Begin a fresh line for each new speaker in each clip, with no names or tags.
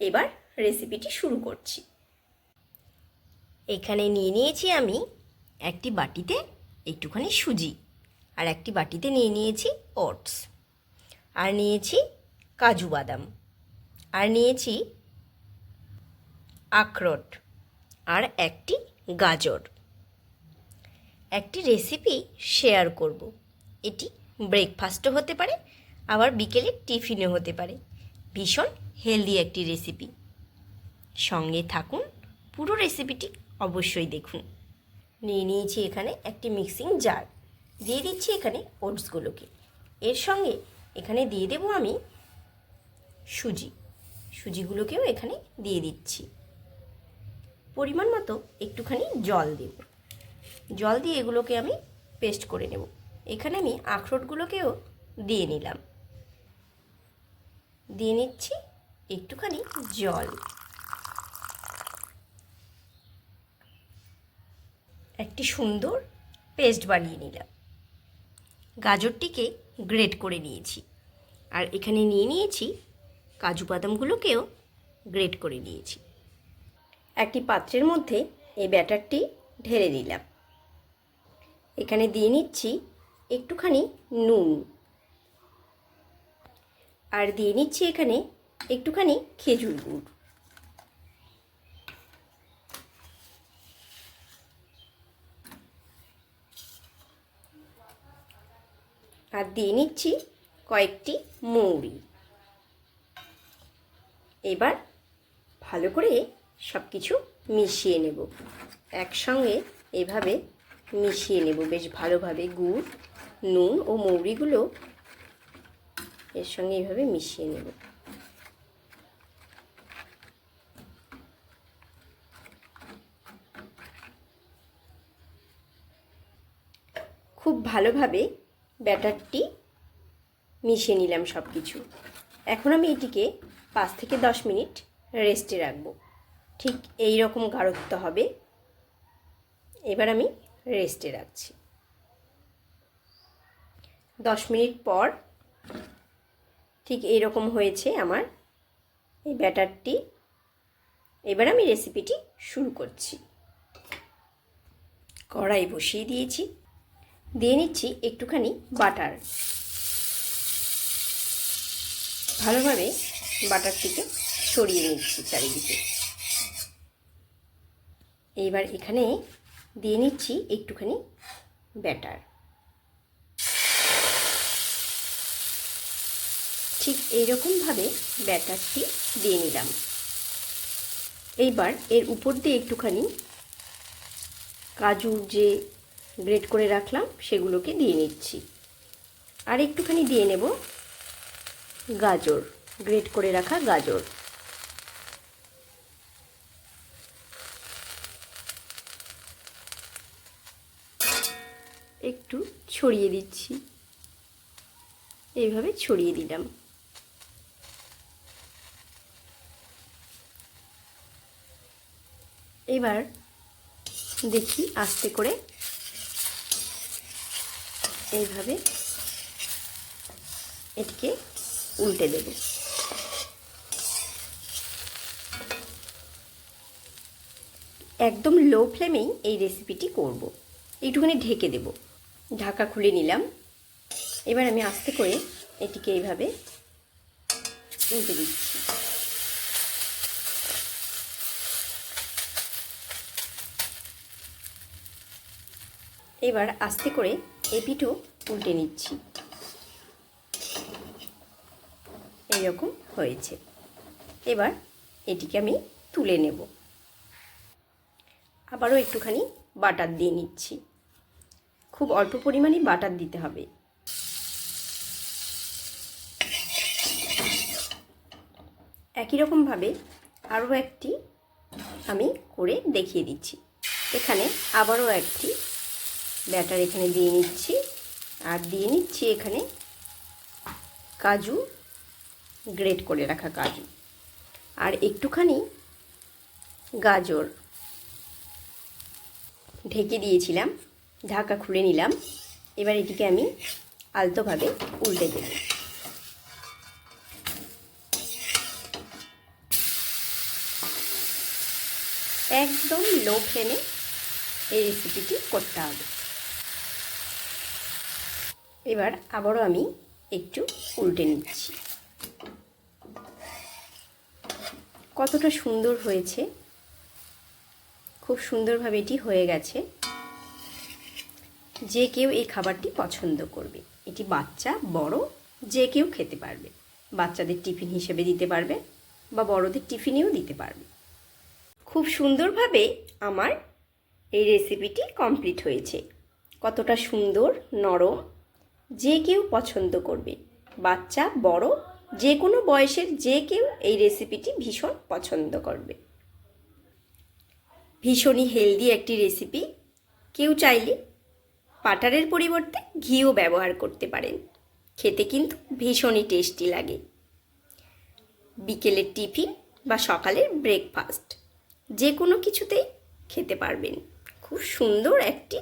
এবার রেসিপিটি শুরু করছি। এখানে নিয়ে নিয়েছি আমি একটি বাটিতে একটুখানি সুজি আর একটি বাটিতে নিয়ে নিয়েছি ওটস আর নিয়েছি কাজু বাদাম আর নিয়েছি আখরোট আর একটি গাজর। একটি রেসিপি শেয়ার করব। এটি ব্রেকফাস্টও হতে পারে, আবার বিকেলে টিফিনও হতে পারে। ভীষণ হেলদি একটি রেসিপি সঙ্গে থাকুন, পুরো রেসিপিটি অবশ্যই দেখুন। নিয়ে নিয়েছি এখানে একটি মিক্সিং জার দিয়ে দিচ্ছি এখানে ওটসগুলোকে এর সঙ্গে এখানে দিয়ে দেবো আমি সুজি। সুজিগুলোকেও এখানে দিয়ে দিচ্ছি। পরিমাণ মতো একটুখানি জল দেব। জল দিয়ে এগুলোকে আমি পেস্ট করে নেব। এখানে আমি আখরোটগুলোকেও দিয়ে নিলাম। দিয়ে নিচ্ছি একটুখানি জল। একটি সুন্দর পেস্ট বানিয়ে নিলাম। গাজরটিকে গ্রেট করে নিয়েছি। আর এখানে নিয়ে নিয়েছি কাজু বাদামগুলোকেও গ্রেট করে নিয়েছি। একটি পাত্রের মধ্যে এই ব্যাটারটি ঢেলে দিলাম এখানে দিয়ে নিচ্ছি একটুখানি নুন। আর দিয়ে নিচ্ছি এখানে একটুখানি খেজুর গুড়। আর দিয়ে নিচ্ছি কয়েকটি মৌরি। এবার ভালো করে সব কিছু মিশিয়ে নেব। একসঙ্গে এভাবে মিশিয়ে নেব। বেশ ভালোভাবে গুড়, নুন ও মৌরিগুলো এর সঙ্গে এইভাবে মিশিয়ে নেব। খুব ভালোভাবে ব্যাটারটি মিশিয়ে নিলাম সব কিছু এখন আমি এটিকে পাঁচ থেকে দশ মিনিট রেস্টে রাখব। ঠিক এই রকম গাঢ়ত্ব হবে। এবার আমি রেস্টে রাখছি। দশ মিনিট পর ঠিক এইরকম হয়েছে আমার এই ব্যাটারটি। এবার আমি রেসিপিটি শুরু করছি। কড়াই বসিয়ে দিয়েছি। দিয়ে নিচ্ছি একটুখানি বাটার। ভালোভাবে বাটারটিকে সরিয়ে নিচ্ছি চারিদিকে। এইবার এখানে দিয়ে নিচ্ছি একটুখানি ব্যাটার। ঠিক এইরকমভাবে ব্যাটারটি দিয়ে নিলাম। এইবার এর উপর দিয়ে একটুখানি কাজুর যে গ্রেট করে রাখলাম, সেগুলোকে দিয়ে নিচ্ছি। আর একটুখানি দিয়ে নেব গাজর, গ্রেট করে রাখা গাজর। একটু ছড়িয়ে দিচ্ছি। এইভাবে ছড়িয়ে দিলাম। এবার দেখি আস্তে করে এইভাবে এটিকে উল্টে দেব। একদম লো ফ্লেমেই এই রেসিপিটি করব। একটুখানি ঢেকে দেব। ঢাকা খুলে নিলাম। এবার আমি আস্তে করে এটিকে এইভাবে উল্টে দিচ্ছি। এবার আস্তে করে এপিঠও উল্টে নিচ্ছি। এইরকম হয়েছে। এবার এটিকে আমি তুলে নেব। আবারও একটুখানি বাটার দিয়ে নিচ্ছি। খুব অল্প পরিমাণে বাটার দিতে হবে। একই রকমভাবে আরও একটি আমি করে দেখিয়ে দিচ্ছি। এখানে আবারও একটি ব্যাটার এখানে দিয়ে নিচ্ছি। আর দিয়ে নিচ্ছি এখানে কাজু, গ্রেট করে রাখা কাজু। আর একটুখানি গাজর ঢেকে দিয়েছিলাম, ঢাকা খুলে নিলাম। এবার এটিকে আমি আলতোভাবে উল্টে দেব। একদম লো ফ্লেমে এই রেসিপিটি করতে হবে। এবার আবারও আমি একটু উল্টে নিচ্ছি। কতটা সুন্দর হয়েছে। খুব সুন্দরভাবে এটি হয়ে গেছে। যে কেউ এই খাবারটি পছন্দ করবে। এটি বাচ্চা, বড়, যে কেউ খেতে পারবে। বাচ্চাদের টিফিন হিসেবে দিতে পারবে বা বড়দের টিফিনেও দিতে পারবে। খুব সুন্দরভাবে আমার এই রেসিপিটি কমপ্লিট হয়েছে। কতটা সুন্দর, নরম যে কেউ পছন্দ করবে। বাচ্চা, বড় যে কোনো বয়সের যে কেউ এই রেসিপিটি ভীষণ পছন্দ করবে। ভীষণই হেলদি একটি রেসিপি কেউ চাইলে পাটারের পরিবর্তে ঘিও ব্যবহার করতে পারেন। খেতে কিন্তু ভীষণই টেস্টি লাগে। বিকেলের টিফিন বা সকালের ব্রেকফাস্ট যে কোনো কিছুতেই খেতে পারবেন। খুব সুন্দর একটি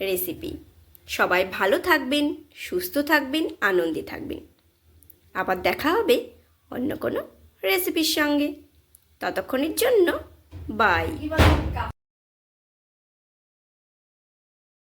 রেসিপি সবাই ভালো থাকবেন, সুস্থ থাকবেন, আনন্দে থাকবেন। আবার দেখা হবে অন্য কোনো রেসিপির সঙ্গে। ততক্ষণের জন্য বাই